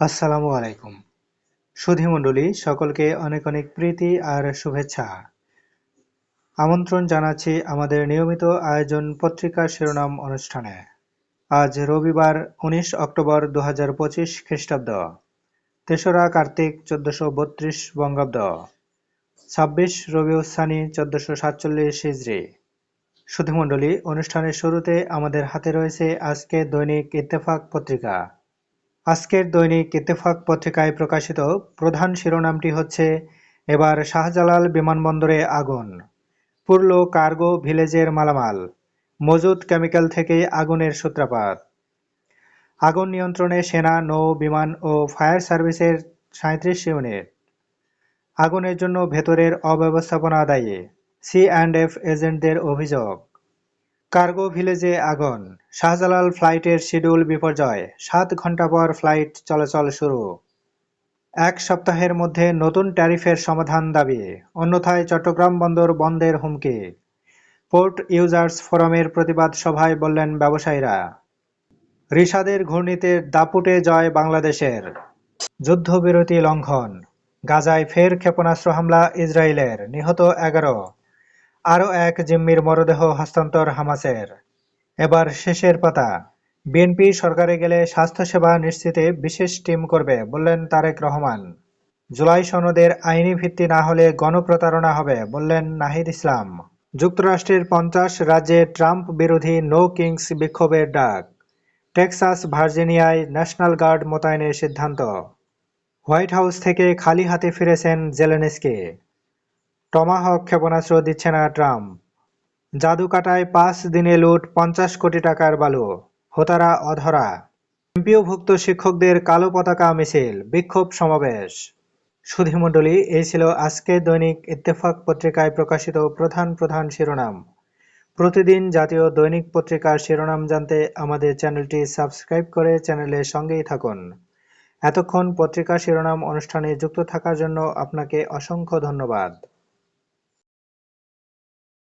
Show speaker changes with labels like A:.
A: আসসালামু আলাইকুম। সুধীমণ্ডলী সকলকে অনেক অনেক প্রীতি আর শুভেচ্ছা। আমন্ত্রণ জানাচ্ছি আমাদের নিয়মিত আয়োজন পত্রিকা শিরোনাম অনুষ্ঠানে। আজ রবিবার, উনিশ অক্টোবর দু হাজার পঁচিশ খ্রিস্টাব্দ। তেসরা কার্তিক, চোদ্দশো বত্রিশ বঙ্গাব্দ। ছাব্বিশ রবিউসানি চোদ্দশো সাতচল্লিশ হিজড়ি সুধীমণ্ডলী অনুষ্ঠানের শুরুতে আমাদের হাতে রয়েছে আজকে দৈনিক ইত্তেফাক পত্রিকা। আজকের দৈনিক ইত্তেফাক পত্রিকায় প্রকাশিত প্রধান শিরোনামটি হচ্ছে, এবার শাহজালাল বিমানবন্দরে আগুন পুরল কার্গো ভিলেজের মালামাল, মজুদ কেমিক্যাল থেকে আগুনের সূত্রপাত। আগুন নিয়ন্ত্রণে সেনা, নৌ, বিমান ও ফায়ার সার্ভিসের সাঁত্রিশ ইউনিট। আগুনের জন্য ভেতরের অব্যবস্থাপনা দায়ী, সি অ্যান্ড এফ এজেন্টদের অভিযোগ। কার্গো ভিলেজে আগুন। শাহজালাল ফ্লাইটের শিডিউল বিপর্যয়। সাত ঘণ্টা পর ফ্লাইট চলাচল শুরু। এক সপ্তাহের মধ্যে নতুন ট্যারিফের সমাধান দাবি, অন্যথায় চট্টগ্রাম বন্দর বন্ধের হুমকি। পোর্ট ইউজার্স ফোরামের প্রতিবাদ সভায় বললেন ব্যবসায়ীরা। রিশাদের ঘূর্ণিতে দাপুটে জয় বাংলাদেশের। যুদ্ধবিরতি লঙ্ঘন। গাজায় ফের ক্ষেপণাস্ত্র হামলা ইসরায়েলের। নিহত এগারো। আরও এক জিম্মির মরদেহ হস্তান্তর হামাসের। এবার শেষের পাতা। বিএনপি সরকারে গেলে স্বাস্থ্যসেবা নিশ্চিতে বিশেষ টিম করবে, বললেন তারেক রহমান। জুলাই সনদের আইনি ভিত্তি না হলে গণপ্রতারণা হবে, বললেন নাহিদ ইসলাম। যুক্তরাষ্ট্রের পঞ্চাশ রাজ্যে ট্রাম্প বিরোধী নো কিংস বিক্ষোভের ডাক। টেক্সাস, ভার্জিনিয়ায় ন্যাশনাল গার্ড মোতায়েনের সিদ্ধান্ত। হোয়াইট হাউস থেকে খালি হাতে ফিরেছেন জেলেনস্কি। টমাহক ক্ষেপণাস্ত্র দিচ্ছে না ট্রাম্প। জাদুকাটায় পাঁচ দিনে লুট পঞ্চাশ কোটি টাকার বালু। হোতারা অধরা। এমপিওভুক্ত শিক্ষকদের কালো পতাকা মিছিল, বিক্ষোভ সমাবেশ। সুধীমণ্ডলী, এই ছিল আজকে দৈনিক ইত্তেফাক পত্রিকায় প্রকাশিত প্রধান প্রধান শিরোনাম। প্রতিদিন জাতীয় দৈনিক পত্রিকার শিরোনাম জানতে আমাদের চ্যানেলটি সাবস্ক্রাইব করে চ্যানেলের সঙ্গেই থাকুন। এতক্ষণ পত্রিকা শিরোনাম অনুষ্ঠানে যুক্ত থাকার জন্য আপনাকে অসংখ্য ধন্যবাদ।